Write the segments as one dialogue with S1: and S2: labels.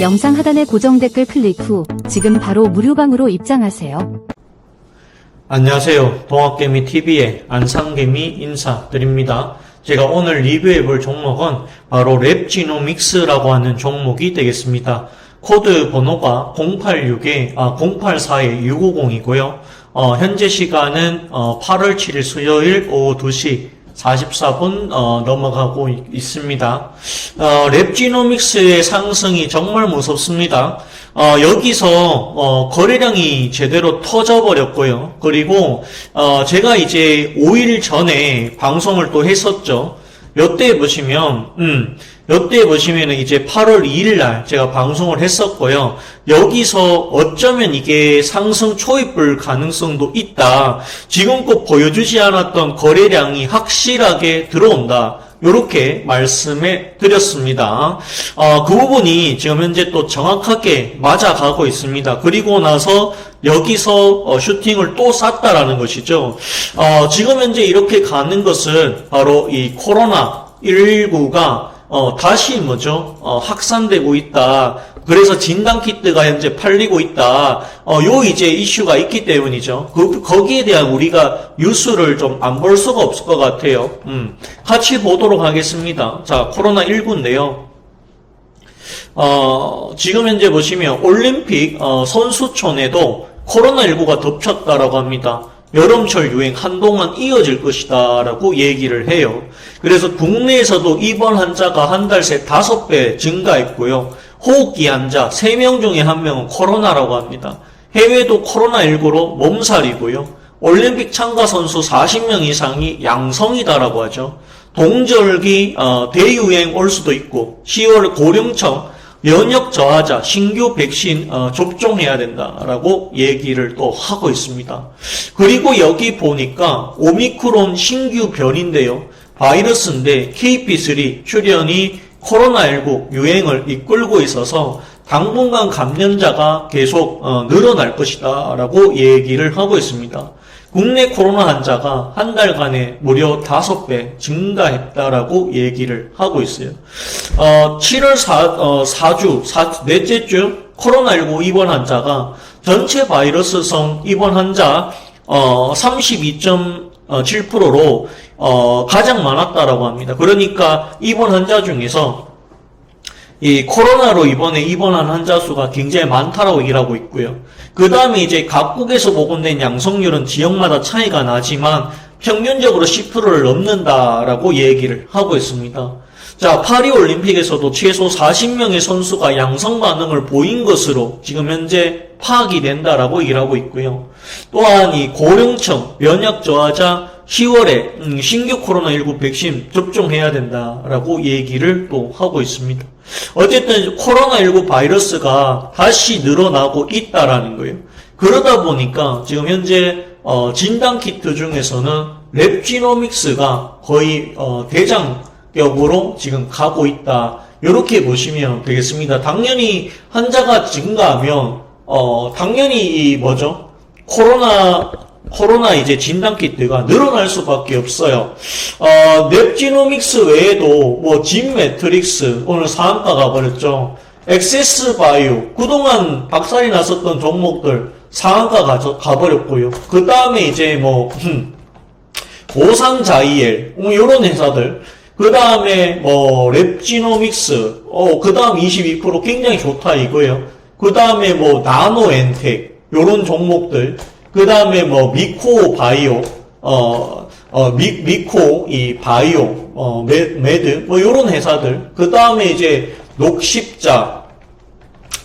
S1: 영상 하단의 고정 댓글 클릭 후 지금 바로 무료방으로 입장하세요.
S2: 안녕하세요. 동학개미TV의 안상개미 인사드립니다. 제가 오늘 리뷰해 볼 종목은 바로 랩지노믹스라고 하는 종목이 되겠습니다. 코드 번호가 086에, 아, 084에 650이고요. 어, 현재 시간은 어, 8월 7일 수요일 오후 2시 44분 어, 넘어가고 있- 있습니다. 어, 랩지노믹스의 상승이 정말 무섭습니다. 어, 여기서 어, 거래량이 제대로 터져버렸고요. 그리고 어, 제가 이제 5일 전에 방송을 또 했었죠. 이때 보시면, 음, 이때 보시면은 이제 8월 2일 날 제가 방송을 했었고요. 여기서 어쩌면 이게 상승 초입을 가능성도 있다. 지금껏 보여주지 않았던 거래량이 확실하게 들어온다. 요렇게 말씀해 드렸습니다. 어, 그 부분이 지금 현재 또 정확하게 맞아가고 있습니다. 그리고 나서 여기서 어, 슈팅을 또 쐈다라는 것이죠. 어, 지금 현재 이렇게 가는 것은 바로 이 코로나 19가 어, 다시 뭐죠? 어, 확산되고 있다. 그래서 진단 키트가 현재 팔리고 있다. 어, 요 이제 이슈가 있기 때문이죠. 그, 거기에 대한 우리가 뉴스를 좀 안 볼 수가 없을 것 같아요. 음, 같이 보도록 하겠습니다. 자, 코로나19인데요. 어, 지금 현재 보시면 올림픽 어, 선수촌에도 코로나19가 덮쳤다라고 합니다. 여름철 유행 한동안 이어질 것이다 라고 얘기를 해요. 그래서 국내에서도 입원 환자가 한 달 새 다섯 배 증가했고요. 호흡기 환자 3명 중에 한 명은 코로나라고 합니다. 해외도 코로나19로 몸살이고요. 올림픽 참가 선수 40명 이상이 양성이다라고 하죠. 동절기 어, 대유행 올 수도 있고 10월 고령청 면역 저하자 신규 백신 어, 접종해야 된다라고 얘기를 또 하고 있습니다. 그리고 여기 보니까 오미크론 신규 변인데요. 바이러스인데 KP3 출현이 코로나19 유행을 이끌고 있어서 당분간 감염자가 계속 어, 늘어날 것이다 라고 얘기를 하고 있습니다. 국내 코로나 환자가 한 달간에 무려 5배 증가했다라고 얘기를 하고 있어요. 어, 7월 4, 어, 4주, 4, 넷째 주 코로나19 입원 환자가 전체 바이러스성 입원 환자 어, 32.7%로 어, 가장 많았다라고 합니다. 그러니까 입원 환자 중에서 이 코로나로 이번에 입원한 환자 수가 굉장히 많다라고 얘기하고 있고요. 그 다음에 이제 각국에서 보고된 양성률은 지역마다 차이가 나지만 평균적으로 10%를 넘는다라고 얘기를 하고 있습니다. 자, 파리 올림픽에서도 최소 40명의 선수가 양성 반응을 보인 것으로 지금 현재 파악이 된다라고 얘기를 하고 있고요. 또한 이 고령청 면역 저하자 10월에 음, 신규 코로나19 백신 접종해야 된다라고 얘기를 또 하고 있습니다. 어쨌든 코로나19 바이러스가 다시 늘어나고 있다라는 거예요. 그러다 보니까 지금 현재 어, 진단 키트 중에서는 랩지노믹스가 거의 어, 대장격으로 지금 가고 있다. 이렇게 보시면 되겠습니다. 당연히 환자가 증가하면 어, 당연히 이 뭐죠? 코로나 코로나 이제 진단 키트가 늘어날 수밖에 없어요. 어, 넵지노믹스 외에도 뭐 진매트릭스 오늘 상한가 가버렸죠. 엑세스 바이오 그동안 박살이 났었던 종목들 상한가 가, 가버렸고요. 그 다음에 이제 뭐 오상자이엘 이런 회사들 그 다음에 뭐 랩지노믹스 어 그 다음 22% 굉장히 좋다 이거예요. 그 다음에 뭐 나노엔텍 요런 종목들 그 다음에 뭐 미코 바이오 어, 어 미, 미코 이 바이오 어 메, 메드 뭐 요런 회사들 그 다음에 이제 녹십자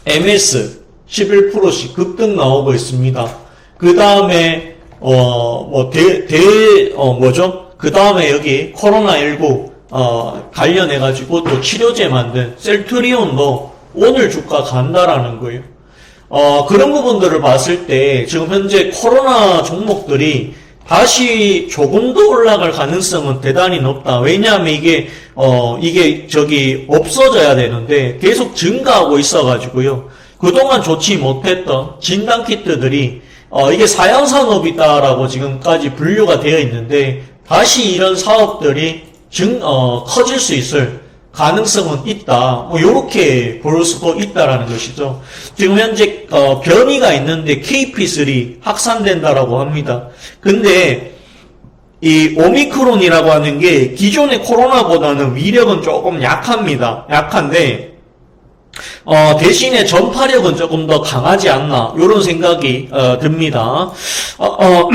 S2: MS 11%씩 급등 나오고 있습니다. 그 다음에 어 뭐 대 대 어 뭐죠? 그 다음에 여기 코로나 19 어 관련해 가지고 또 치료제 만든 셀트리온도 오늘 주가 간다라는 거예요. 어 그런 부분들을 봤을 때 지금 현재 코로나 종목들이 다시 조금 더 올라갈 가능성은 대단히 높다. 왜냐하면 이게 어 이게 저기 없어져야 되는데 계속 증가하고 있어가지고요. 그동안 좋지 못했던 진단 키트들이 어 이게 사양 산업이다라고 지금까지 분류가 되어 있는데 다시 이런 사업들이 증 어 커질 수 있을 가능성은 있다. 뭐 요렇게 볼 수도 있다라는 것이죠. 지금 현재 어, 변이가 있는데 KP3 확산된다라고 합니다. 근데 이 오미크론이라고 하는 게 기존의 코로나보다는 위력은 조금 약합니다. 약한데 어, 대신에 전파력은 조금 더 강하지 않나 이런 생각이 어, 듭니다. 어, 어,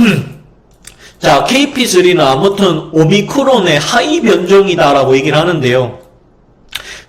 S2: 자 KP3는 아무튼 오미크론의 하위 변종이다라고 얘기를 하는데요.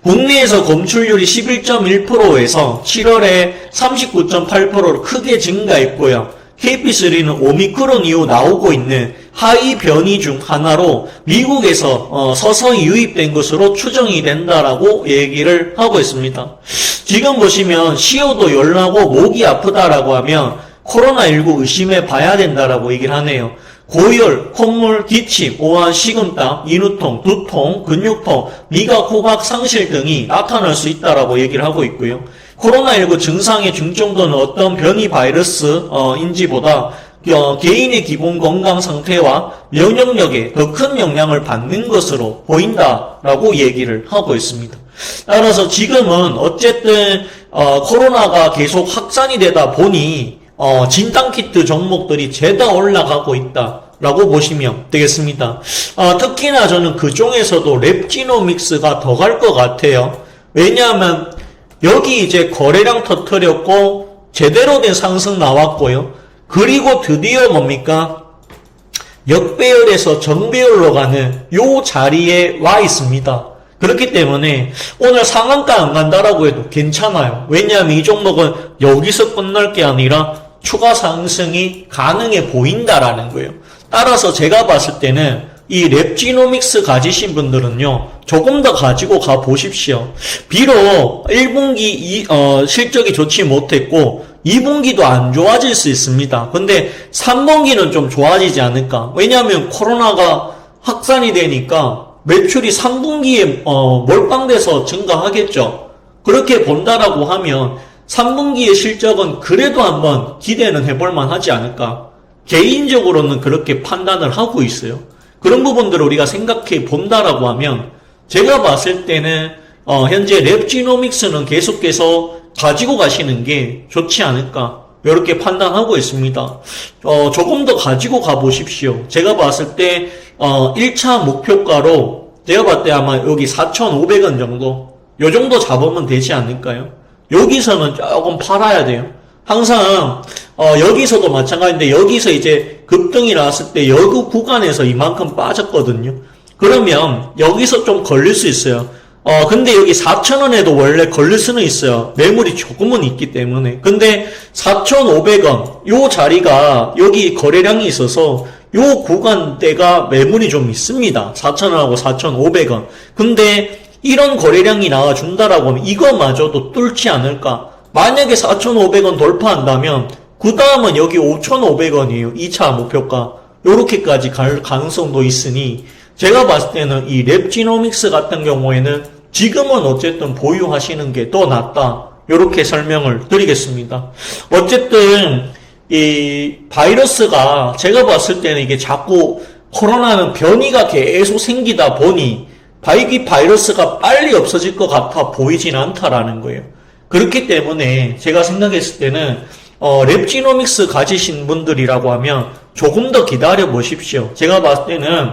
S2: 국내에서 검출률이 11.1%에서 7월에 39.8%로 크게 증가했고요. KP3는 오미크론 이후 나오고 있는 하위 변이 중 하나로 미국에서 어, 서서히 유입된 것으로 추정이 된다라고 얘기를 하고 있습니다. 지금 보시면 시효도 열나고 목이 아프다라고 하면 코로나19 의심해 봐야 된다라고 얘기를 하네요. 고열, 콧물, 기침, 오한, 식은땀, 인후통, 두통, 근육통, 미각, 호각 상실 등이 나타날 수 있다라고 얘기를 하고 있고요. 코로나19 증상의 중증도는 어떤 변이 바이러스인지보다 어, 개인의 기본 건강 상태와 면역력에 더 큰 영향을 받는 것으로 보인다라고 얘기를 하고 있습니다. 따라서 지금은 어쨌든 어, 코로나가 계속 확산이 되다 보니 어, 진단키트 종목들이 죄다 올라가고 있다 라고 보시면 되겠습니다. 어, 특히나 저는 그 중에서도 랩지노믹스가 더 갈 것 같아요. 왜냐하면 여기 이제 거래량 터트렸고 제대로 된 상승 나왔고요. 그리고 드디어 뭡니까? 역배열에서 정배열로 가는 요 자리에 와 있습니다. 그렇기 때문에 오늘 상한가 안 간다라고 해도 괜찮아요. 왜냐하면 이 종목은 여기서 끝날 게 아니라 추가 상승이 가능해 보인다라는 거예요. 따라서 제가 봤을 때는 이 랩지노믹스 가지신 분들은요, 조금 더 가지고 가 보십시오. 비록 1분기 이, 어, 실적이 좋지 못했고, 2분기도 안 좋아질 수 있습니다. 근데 3분기는 좀 좋아지지 않을까? 왜냐하면 코로나가 확산이 되니까 매출이 3분기에 어, 몰빵돼서 증가하겠죠. 그렇게 본다라고 하면 3분기의 실적은 그래도 한번 기대는 해볼만 하지 않을까. 개인적으로는 그렇게 판단을 하고 있어요. 그런 부분들을 우리가 생각해 본다라고 하면 제가 봤을 때는 어, 현재 랩지노믹스는 계속해서 가지고 가시는 게 좋지 않을까. 이렇게 판단하고 있습니다. 어, 조금 더 가지고 가보십시오. 제가 봤을 때, 어, 1차 목표가로, 제가 봤을 때 아마 여기 4,500원 정도, 요 정도 잡으면 되지 않을까요? 여기서는 조금 팔아야 돼요. 항상, 어, 여기서도 마찬가지인데, 여기서 이제 급등이 나왔을 때, 여기 구간에서 이만큼 빠졌거든요. 그러면, 여기서 좀 걸릴 수 있어요. 어, 근데 여기 4,000원에도 원래 걸릴 수는 있어요. 매물이 조금은 있기 때문에. 근데 4,500원, 요 자리가 여기 거래량이 있어서 요 구간대가 매물이 좀 있습니다. 4,000원하고 4,500원. 근데 이런 거래량이 나와준다라고 하면 이거마저도 뚫지 않을까. 만약에 4,500원 돌파한다면 그 다음은 여기 5,500원이에요. 2차 목표가. 요렇게까지 갈 가능성도 있으니 제가 봤을 때는 이 랩지노믹스 같은 경우에는 지금은 어쨌든 보유하시는 게 더 낫다. 이렇게 설명을 드리겠습니다. 어쨌든 이 바이러스가 제가 봤을 때는 이게 자꾸 코로나는 변이가 계속 생기다 보니 바이기 바이러스가 빨리 없어질 것 같아 보이진 않다라는 거예요. 그렇기 때문에 제가 생각했을 때는 어, 랩지노믹스 가지신 분들이라고 하면 조금 더 기다려 보십시오. 제가 봤을 때는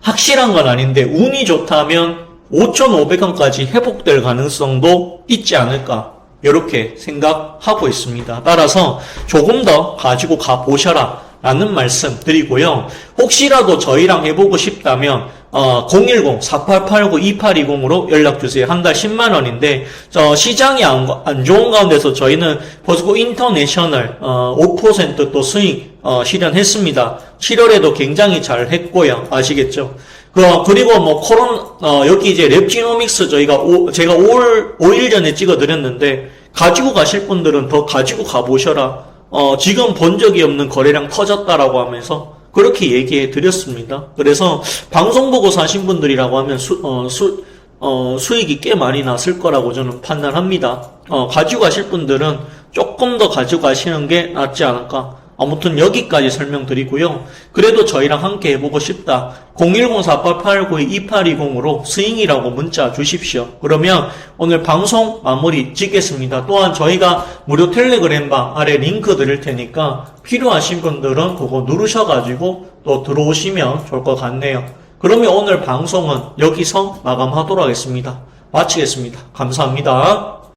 S2: 확실한 건 아닌데 운이 좋다면 5,500원까지 회복될 가능성도 있지 않을까 이렇게 생각하고 있습니다. 따라서 조금 더 가지고 가 보셔라 라는 말씀 드리고요. 혹시라도 저희랑 해보고 싶다면 어, 010-4889-2820으로 연락주세요. 한 달 10만원인데, 저, 시장이 안, 안 좋은 가운데서 저희는 포스코 인터내셔널, 어, 5%또 수익, 어, 실현했습니다. 7월에도 굉장히 잘 했고요. 아시겠죠? 그, 그리고 뭐, 코론, 어, 여기 이제 랩지노믹스 저희가, 오, 제가 5월, 5일 전에 찍어드렸는데, 가지고 가실 분들은 더 가지고 가보셔라. 어, 지금 본 적이 없는 거래량 터졌다라고 하면서, 그렇게 얘기해 드렸습니다. 그래서 방송 보고 사신 분들이라고 하면 수, 어, 수, 어, 수익이 꽤 많이 났을 거라고 저는 판단합니다. 어, 가지고 가실 분들은 조금 더 가지고 가시는 게 낫지 않을까. 아무튼 여기까지 설명드리고요. 그래도 저희랑 함께 해보고 싶다. 010-4892-2820으로 스윙이라고 문자 주십시오. 그러면 오늘 방송 마무리 짓겠습니다. 또한 저희가 무료 텔레그램방 아래 링크 드릴 테니까 필요하신 분들은 그거 누르셔가지고 또 들어오시면 좋을 것 같네요. 그러면 오늘 방송은 여기서 마감하도록 하겠습니다. 마치겠습니다. 감사합니다.